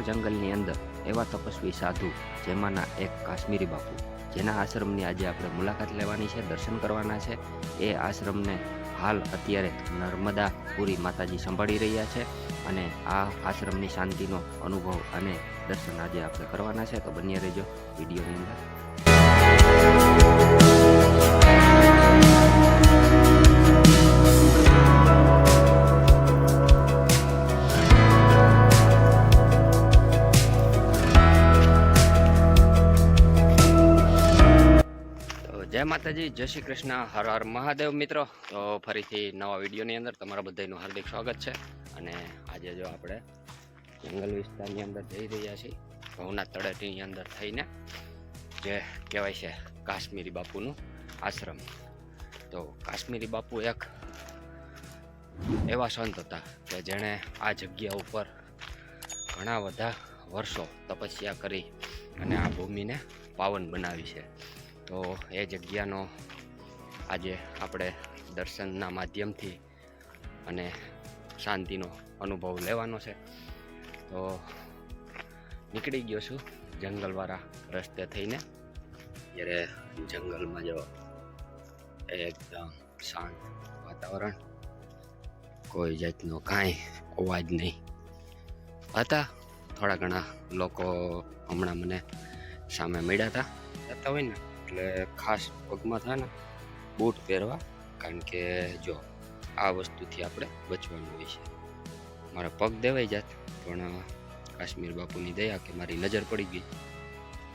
જંગલની અંદર એવા તપસ્વી સાધુ જેમાંના એક કાશ્મીરી બાપુ. જેના આશ્રમની આજે આપણે મુલાકાત લેવાની છે, દર્શન કરવાના છે. એ આશ્રમને હાલ અત્યારે નર્મદા પુરી માતાજી સંભાળી રહ્યા છે અને આ આશ્રમની શાંતિનો અનુભવ અને દર્શન આજે આપણે કરવાના છે. તો બન્યા રહેજો વિડીયોની અંદર. જય માતાજી, જય શ્રી કૃષ્ણ, હર હર મહાદેવ મિત્રો. તો ફરીથી નવા વિડીયોની અંદર તમારા બધાનું હાર્દિક સ્વાગત છે. અને આજે જો આપણે જંગલ વિસ્તારની અંદર જઈ રહ્યા છીએ, ઘઉંના તળેટીની અંદર થઈને, જે કહેવાય છે કાશ્મીરી બાપુનું આશ્રમ. તો કાશ્મીરી બાપુ એક એવા સંત હતા કે જેણે આ જગ્યા ઉપર ઘણા બધા વર્ષો તપસ્યા કરી અને આ ભૂમિને પાવન બનાવી છે. તો એ જગ્યાનો આજે આપણે દર્શનના માધ્યમથી અને શાંતિનો અનુભવ લેવાનો છે. તો નીકળી ગયો છું જંગલવાળા રસ્તે થઈને. જ્યારે જંગલમાં જો એકદમ શાંત વાતાવરણ, કોઈ જાતનો કાંઈ અવાજ નહીં. હતા, થોડા ઘણા લોકો હમણાં મને સામે મળ્યા હતા. જતા હોય ને એટલે ખાસ પગમાં થાય ને બૂટ પહેરવા, કારણ કે જો, આ વસ્તુથી આપણે બચવાનું હોય છે. મારા પગ દેવાઈ જાત, પણ કાશ્મીર બાપુની દયા કે મારી નજર પડી ગઈ.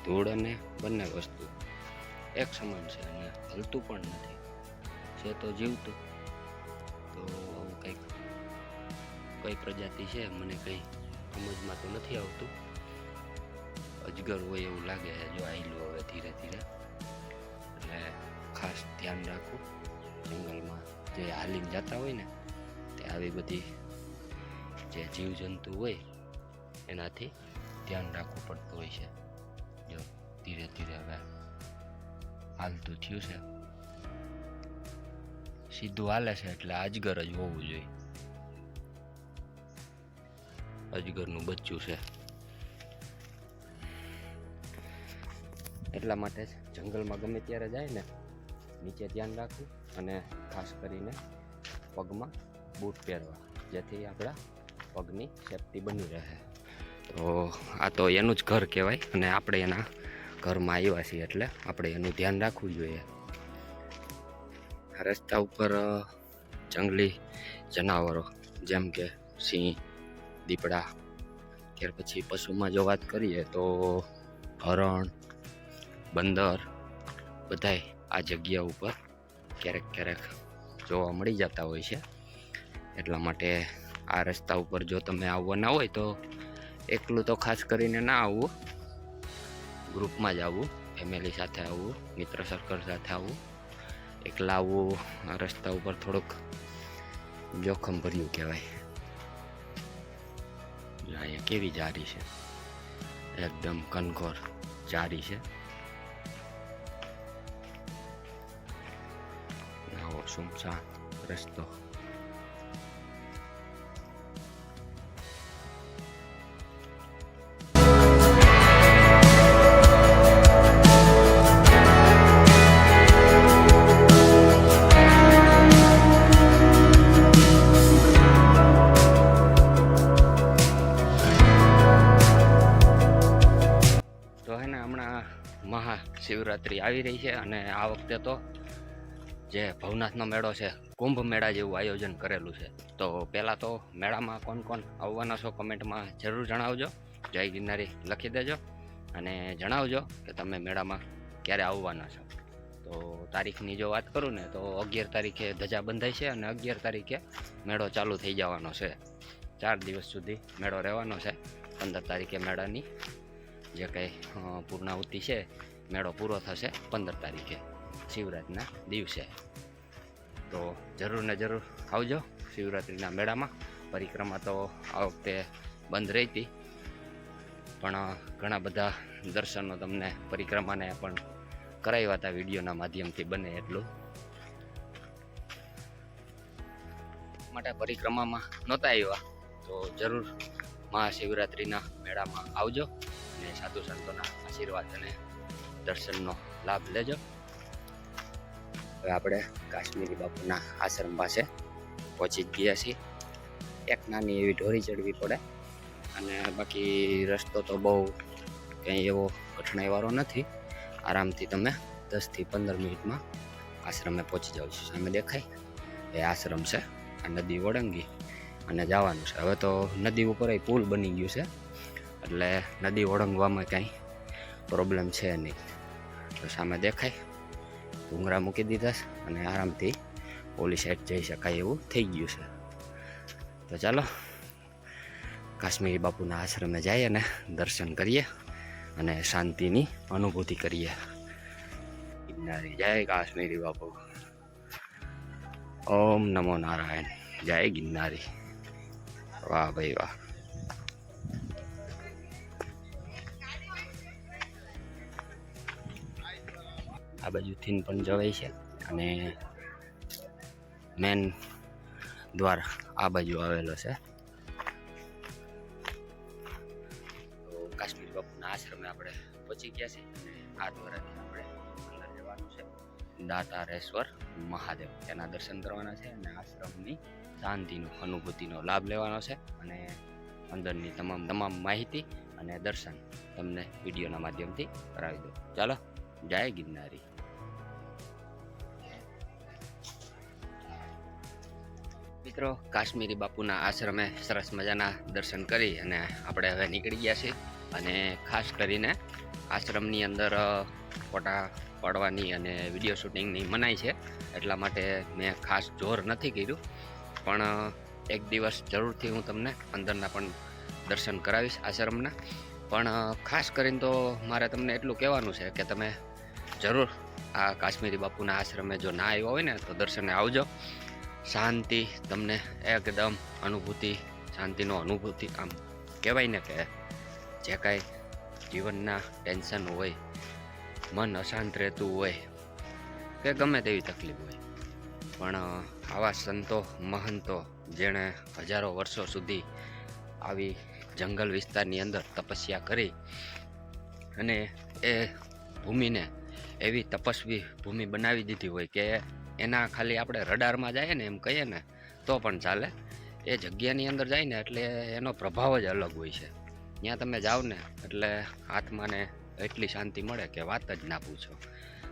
ધૂળ અને બંને વસ્તુ એક સમાન છે અને હલતું પણ નથી. છે તો જીવતું. તો આવું કંઈક, કઈ પ્રજાતિ છે, મને કંઈ સમજમાં તો નથી આવતું. અજગર હોય એવું લાગે, જો આઈલું હવે ધ્યાન રાખવું. જંગલમાં જે હાલીને જતા હોય ને, તે આવી બધી જે જીવજંતુ હોય, એનાથી ધ્યાન રાખવું પડતું હોય છે. જો ધીરે ધીરે હવે હાલતું થયું છે. સીધું હાલે છે એટલે અજગર જ હોવું જોઈએ. અજગરનું બચ્ચું છે. એટલા માટે જંગલમાં ગમે ત્યારે જાય ને નીચે ધ્યાન રાખવું અને ખાસ કરીને પગમાં બૂટ પહેરવા, જેથી આપણા પગની સેફટી બની રહે. તો આ તો એનું જ ઘર કહેવાય અને આપણે એના ઘરમાં આવ્યા છીએ એટલે આપણે એનું ધ્યાન રાખવું જોઈએ. રસ્તા ઉપર જંગલી જનાવરો, જેમ કે સિંહ, દીપડા, ત્યાર પછી પશુમાં જો વાત કરીએ તો હરણ બંદર, બધાય આ જગ્યા ઉપર ક્યારેક ક્યારેક જોવા મળી જતા હોય છે. એટલા માટે આ રસ્તા ઉપર જો તમે આવવાના હોય તો એકલું તો ખાસ કરીને ના આવવું. ગ્રુપમાં જ આવવું, ફેમિલી સાથે આવવું, મિત્ર સર્કલ સાથે આવવું. એકલા આવવું રસ્તા ઉપર થોડુંક જોખમ ભર્યું કહેવાય. અહીંયા કેવી જારી છે? એકદમ કનખોર જારી છે. સુમસાન રસ્તો મહાશિવરાત્રિ આવી રહી છે અને આ વખતે તો જે ભવનાથનો મેળો છે, કુંભ મેળા જેવું આયોજન કરેલું છે. તો પહેલાં તો મેળામાં કોણ કોણ આવવાના છો કમેન્ટમાં જરૂર જણાવજો. જય ગિરનારી લખી દેજો અને જણાવજો કે તમે મેળામાં ક્યારે આવવાના છો. તો તારીખની જો વાત કરું ને, તો અગિયાર તારીખે ધજા બંધાય છે અને અગિયાર તારીખે મેળો ચાલુ થઈ જવાનો છે. ચાર દિવસ સુધી મેળો રહેવાનો છે. પંદર તારીખે મેળાની જે કંઈ પૂર્ણાહુતિ છે, મેળો પૂરો થશે પંદર તારીખે. શિવરાત્રિના દિવસે. તો જરૂર ને જરૂર આવજો શિવરાત્રિના મેળામાં. પરિક્રમા તો આ વખતે બંધ રહી હતી. પણ ઘણા બધા દર્શનો તમને પરિક્રમાને પણ કરાવ્યા હતા વિડીયોના માધ્યમથી બને એટલું. માટે પરિક્રમામાં નહોતા આવ્યા. તો જરૂર મહાશિવરાત્રિના મેળામાં આવજો અને સાધુ સંતોના આશીર્વાદ અને દર્શનનો લાભ લેજો. હવે આપણે કાશ્મીરી બાપુના આશ્રમ પાસે પહોંચી જ ગયા છીએ. એક નાની એવી ઢોરી ચડવી પડે. અને બાકી રસ્તો તો બહુ કંઈ એવો કઠણાઈવાળો નથી. આરામથી તમે દસથી પંદર મિનિટમાં આશ્રમે પહોંચી જાઓ છો. સામે દેખાય. એ આશ્રમ છે. આ નદી ઓળંગી અને જવાનું છે. હવે તો નદી ઉપર પુલ બની ગયું છે. એટલે નદી ઓળંગવામાં કાંઈ પ્રોબ્લેમ છે નહીં. તો સામે દેખાય. ભૂંગળા મૂકી દીધા છે અને આરામથી ઓલી સાઈડ જઈ શકાય એવું થઈ ગયું છે. તો ચાલો, કાશ્મીરી બાપુના આશ્રમે જઈએ અને દર્શન કરીએ અને શાંતિની અનુભૂતિ કરીએ. જય કાશ્મીરી બાપુ. ઓમ નમો નારાયણ. જય ગિરનારી વાહ ભાઈ વાહ. આ બાજુથી પણ જવાય છે અને મેન દ્વાર આ બાજુ આવેલો છે. કાશ્મીર બાપુના આશ્રમે આપણે પહોંચી ગયા છીએ અને આ દ્વારાથી આપણે અંદર જવાનું છે. દાતારેશ્વર મહાદેવ. તેના દર્શન કરવાના છે અને આશ્રમની શાંતિનો, અનુભૂતિનો લાભ લેવાનો છે અને અંદરની તમામ તમામ માહિતી અને દર્શન તમને વિડીયોના માધ્યમથી કરાવી દો ચાલો, જય ગિરનારી. મિત્રો, કાશ્મીરી બાપુના આશ્રમે સરસ મજાના દર્શન કરી અને આપણે હવે નીકળી ગયા છીએ. અને ખાસ કરીને આશ્રમની અંદર ફોટા પાડવાની અને વીડિયો શૂટિંગની મનાઈ છે. એટલા માટે મેં ખાસ જોર નથી કર્યું. પણ એક દિવસ જરૂરથી હું તમને અંદરના પણ દર્શન કરાવીશ આશ્રમના. પણ ખાસ કરીને તો મારે તમને એટલું કહેવાનું છે કે તમે જરૂર આ કાશ્મીરી બાપુના આશ્રમે જો ના આવ્યો હોય ને, તો દર્શને આવજો. શાંતિ, તમને એકદમ અનુભૂતિ, શાંતિનો અનુભૂતિ આમ કહેવાય ને કે જે કાંઈ જીવનના ટેન્શન હોય, મન અશાંત રહેતું હોય, કે ગમે તેવી તકલીફ હોય. પણ આવા સંતો, મહંતો જેણે હજારો વર્ષો સુધી આવી જંગલ વિસ્તારની અંદર તપસ્યા કરી અને એ ભૂમિને એવી તપસ્વી ભૂમિ બનાવી દીધી હોય કે એના ખાલી આપણે રડારમાં જઈએ ને એમ કહીએ ને, તો પણ ચાલે. એ જગ્યાની અંદર જાય ને એટલે એનો પ્રભાવ જ અલગ હોય છે. ત્યાં તમે જાઓ ને, એટલે આત્માને એટલી શાંતિ મળે કે વાત જ ના પૂછો.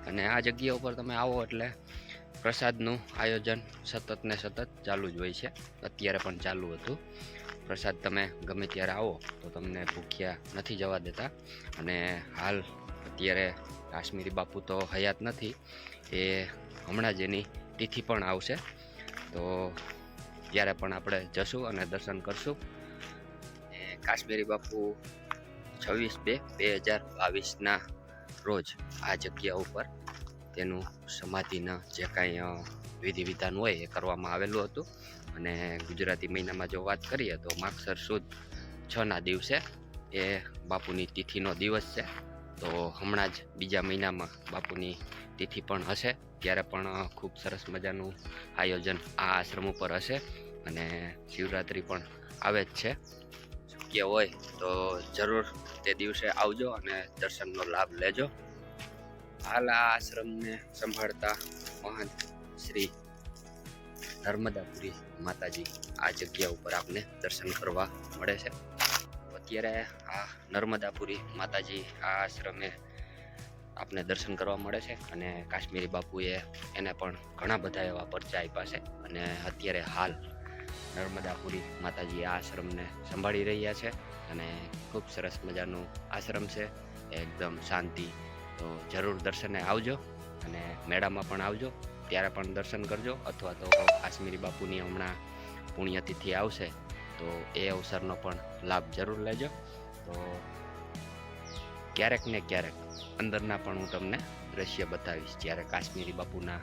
અને આ જગ્યા ઉપર તમે આવો એટલે પ્રસાદનું આયોજન સતત ને સતત ચાલુ જ હોય છે. અત્યારે પણ ચાલુ હતું. પ્રસાદ તમે ગમે ત્યારે આવો તો તમને ભૂખ્યા નથી જવા દેતા. અને હાલ અત્યારે કાશ્મીરી બાપુ તો હયાત નથી. એ હમણાં જ એની તિથિ પણ આવશે. તો ત્યારે પણ આપણે જશું અને દર્શન કરશું કાશ્મીરી બાપુ છવ્વીસ બે બે હજાર બાવીસના રોજ આ જગ્યા ઉપર તેનું સમાધિના જે કાંઈ વિધિ વિધાન હોય એ કરવામાં આવેલું હતું. અને ગુજરાતી મહિનામાં જો વાત કરીએ તો માગસર સુદ છના દિવસે એ બાપુની તિથિનો દિવસ છે. તો હમણાં જ બીજા મહિનામાં બાપુની તિથિ પણ હશે, ત્યારે પણ ખૂબ સરસ મજાનું આયોજન આ આશ્રમ ઉપર હશે અને શિવરાત્રિ પણ આવે જ છે. શક્ય હોય તો જરૂર તે દિવસે આવજો અને દર્શનનો લાભ લેજો. હાલ આ આશ્રમને સંભાળતા મહંત શ્રી નર્મદાપુરી માતાજી આ જગ્યા ઉપર આપને દર્શન કરવા મળે છે. અત્યારે આ નર્મદાપુરી માતાજી આ આશ્રમે આપને દર્શન કરવા મળે છે અને કાશ્મીરી બાપુએ એને પણ ઘણા બધા એવા પરચા આપ્યા છે અને અત્યારે હાલ નર્મદાપુરી માતાજી આ આશ્રમને સંભાળી રહ્યા છે અને ખૂબ સરસ મજાનું આશ્રમ છે. એકદમ શાંતિ. તો જરૂર દર્શને આવજો અને મેળામાં પણ આવજો. ત્યારે પણ દર્શન કરજો અથવા તો કાશ્મીરી બાપુની હમણાં પુણ્યતિથિ આવશે તો એ અવસરનો પણ લાભ જરૂર લેજો. તો ક્યારેક ને ક્યારેક અંદરના પણ હું તમને દ્રશ્ય બતાવીશ. જ્યારે કાશ્મીરી બાપુના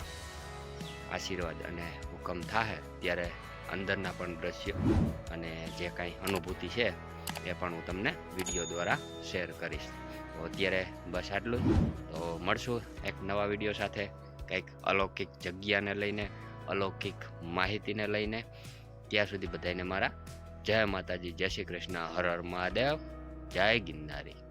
આશીર્વાદ અને હુકમ થાય ત્યારે અંદરના પણ દ્રશ્યો અને જે કાંઈ અનુભૂતિ છે, એ પણ હું તમને વીડિયો દ્વારા શેર કરીશ. તો અત્યારે બસ આટલું જ. તો મળશું એક નવા વીડિયો સાથે. કંઈક અલૌકિક જગ્યાને લઈને, અલૌકિક માહિતીને લઈને. ત્યાં સુધી બધાને મારા જય માતાજી જય શ્રી કૃષ્ણ હર હર મહાદેવ જય ગિરનારી.